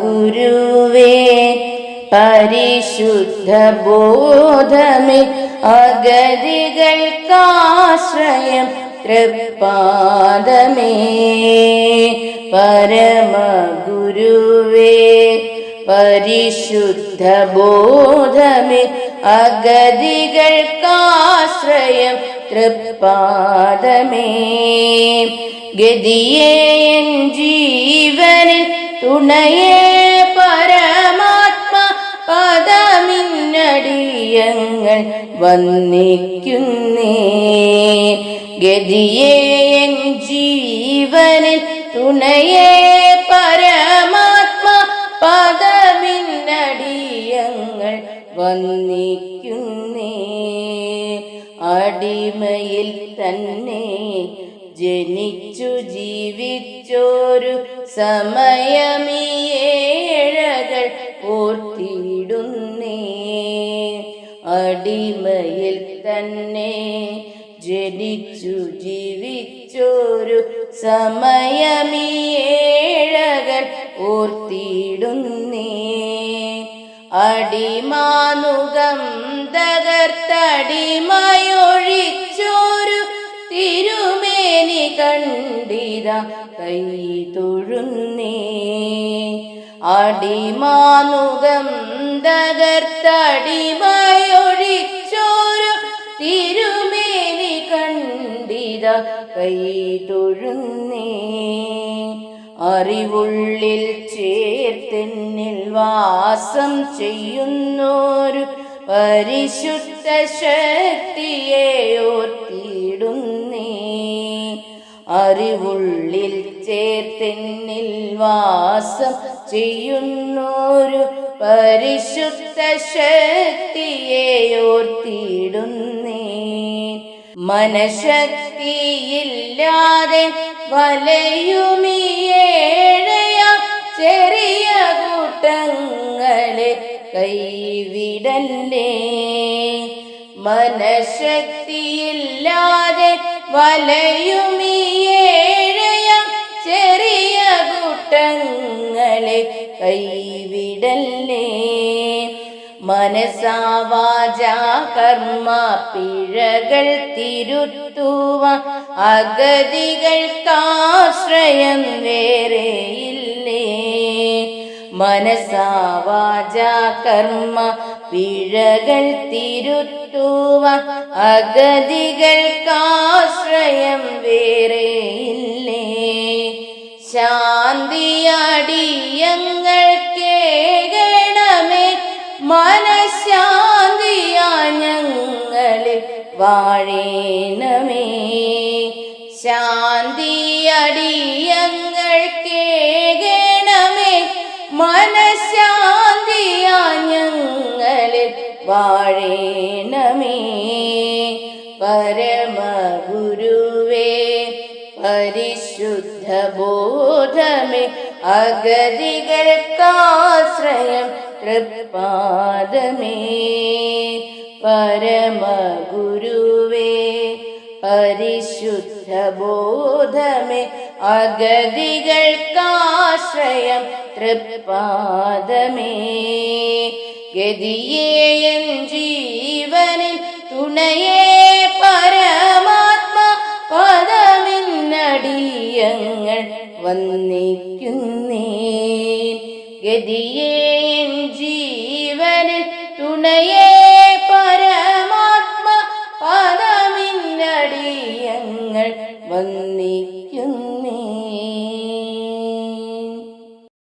ഗുരുവേ പരിശുദ്ധ ബോധമേ അഗതികൾക്കാശ്രയം തൃപ്പാദമേ. പരമഗുരുവേ പരിശുദ്ധ ബോധമേ അഗതികൾക്കാശ്രയം തൃപ്പാദമേ. ഗതിയേ ജീവനിൽ തുണയേ പരമാത്മ പദമിന്നടിയങ്ങൾ വന്നിക്കുന്നേ. ഗതിയേ ജീവനിൽ തുണയേ പരമാത്മ പദമിന്നടിയങ്ങൾ വന്നിക്കുന്നേ. അടിമയിൽ തന്നെ ജനിച്ചു ജീവിച്ചോരു സമയമിയേഴകൾ ഓർത്തിയിടുന്നേ അടിമയിൽ തന്നെ ജനിച്ചു ജീവിച്ചോരു സമയമിയേഴകൾ ഓർത്തിയിടുന്നേ അടിമാനുകം തകർത്തടിമയൊഴിച്ചോരു കണ്ടിത കൈ തൊഴുന്നേ. അടിമാനുകം തകർത്തടിമയൊഴിച്ചോരു തിരുമേനി കണ്ടിത കൈ തൊഴുന്നേ. അറിവുള്ളിൽ ചേർത്തെന്നിൽ വാസം ചെയ്യുന്നോരു പരിശുദ്ധ ശക്തിയെ ഓർത്തിടുന്നേ അറിവുള്ളിൽ ചേർത്തെന്നിൽ വാസം ചെയ്യുന്നൊരു പരിശുദ്ധ ശക്തിയെ മനഃശക്തിയില്ലാതെ വലയുമിയേഴയ ചെറിയ കൂട്ടങ്ങളെ കൈവിടല്ലേ? മനഃശക്തിയില്ലാതെ വലയുമിയേഴയ ചെറിയ കൂട്ടങ്ങളെ കൈവിടല്ലേ? മനസാവാച കർമ്മ പിഴകൾ തിരുത്തുവ അഗതികൾക്കാശ്രയം വേറെയില്ലേ. മനസാവാച കർമ്മ പിഴകൾ തിരുത്തുവ അഗതികൾക്കാശ്രയം വേറെയില്ലേ ശാന്തിയടിയങ്ങൾക്കേകണമേ മനഃശാന്തിയാ ഞങ്ങളിൽ വാഴേണമേ. ശാന്തിയടിയങ്ങൾക്കേകണമേ വാഴേണമേ. പരമഗുരുവേ പരിശുദ്ധ ബോധമേ അഗതികൾക്കാശ്രയം തൃപ്പാദമേ. പരമഗുരുവേ പരിശുദ്ധ ബോധമേ അഗതികൾക്കാശ്രയം തൃപ്പാദമേ. ഗതിയേയൻ ജീവനിൽ തുണയേ പരമാത്മ പദമിന്നടിയങ്ങൾ വന്നിക്കുന്നേ ഗതിയേ